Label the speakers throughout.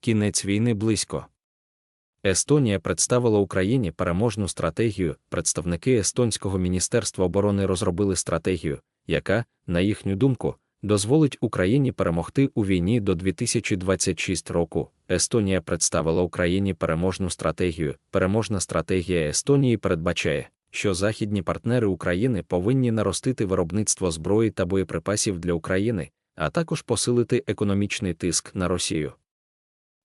Speaker 1: кінець війни близько. Естонія представила Україні переможну стратегію. Представники Естонського міністерства оборони розробили стратегію, яка, на їхню думку, дозволить Україні перемогти у війні до 2026 року. Естонія представила Україні переможну стратегію. Переможна стратегія Естонії передбачає, що західні партнери України повинні наростити виробництво зброї та боєприпасів для України, а також посилити економічний тиск на Росію.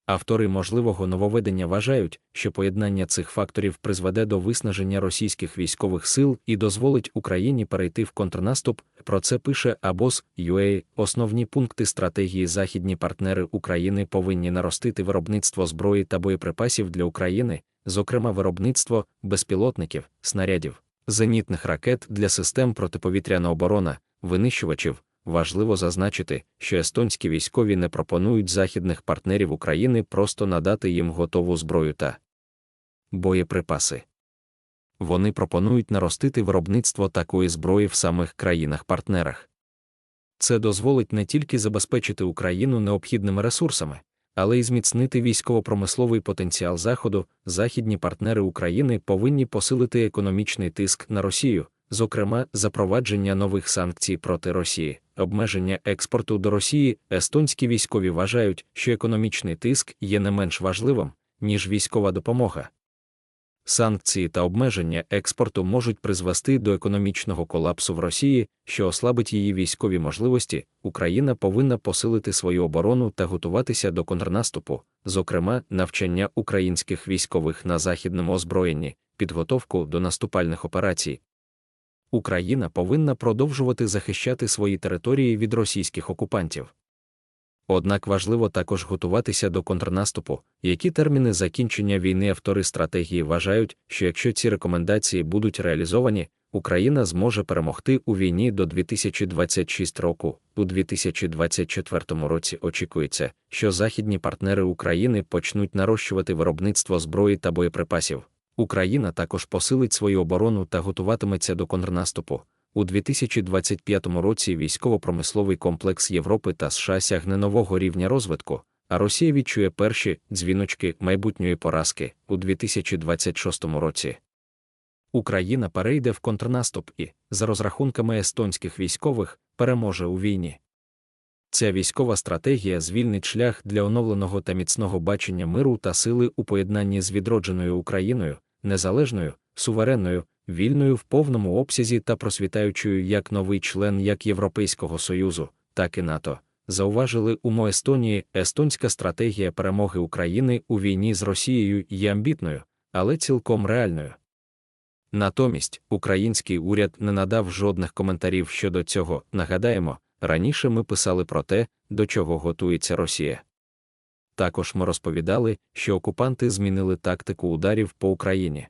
Speaker 1: Автори можливого нововведення вважають, що поєднання цих факторів призведе до виснаження російських військових сил і дозволить Україні перейти в контрнаступ. Про це пише Абос UA. Основні пункти стратегії західні партнери України повинні наростити виробництво зброї та боєприпасів для України, зокрема виробництво безпілотників, снарядів, зенітних ракет для систем протиповітряна оборона, винищувачів. Важливо зазначити, що естонські військові не пропонують західних партнерів України просто надати їм готову зброю та боєприпаси. Вони пропонують наростити виробництво такої зброї в самих країнах-партнерах. Це дозволить не тільки забезпечити Україну необхідними ресурсами, але й зміцнити військово-промисловий потенціал Заходу. Західні партнери України повинні посилити економічний тиск на Росію, зокрема, запровадження нових санкцій проти Росії, обмеження експорту до Росії. Естонські військові вважають, що економічний тиск є не менш важливим, ніж військова допомога. Санкції та обмеження експорту можуть призвести до економічного колапсу в Росії, що ослабить її військові можливості. Україна повинна посилити свою оборону та готуватися до контрнаступу, зокрема, навчання українських військових на західному озброєнні, підготовку до наступальних операцій, Україна повинна продовжувати захищати свої території від російських окупантів. Однак важливо також готуватися до контрнаступу, які терміни закінчення війни автори стратегії вважають, що якщо ці рекомендації будуть реалізовані, Україна зможе перемогти у війні до 2026 року. У 2024 році очікується, що західні партнери України почнуть нарощувати виробництво зброї та боєприпасів. Україна також посилить свою оборону та готуватиметься до контрнаступу. У 2025 році військово-промисловий комплекс Європи та США сягне нового рівня розвитку, а Росія відчує перші дзвіночки майбутньої поразки у 2026 році. Україна перейде в контрнаступ і, за розрахунками естонських військових, переможе у війні. Ця військова стратегія звільнить шлях для оновленого та міцного бачення миру та сили у поєднанні з відродженою Україною, незалежною, суверенною, вільною в повному обсязі та просвітаючою як новий член як Європейського Союзу, так і НАТО. Зауважили у Естонії, естонська стратегія перемоги України у війні з Росією є амбітною, але цілком реальною. Натомість український уряд не надав жодних коментарів щодо цього. Нагадаємо, раніше ми писали про те, до чого готується Росія. Також ми розповідали, що окупанти змінили тактику ударів по Україні.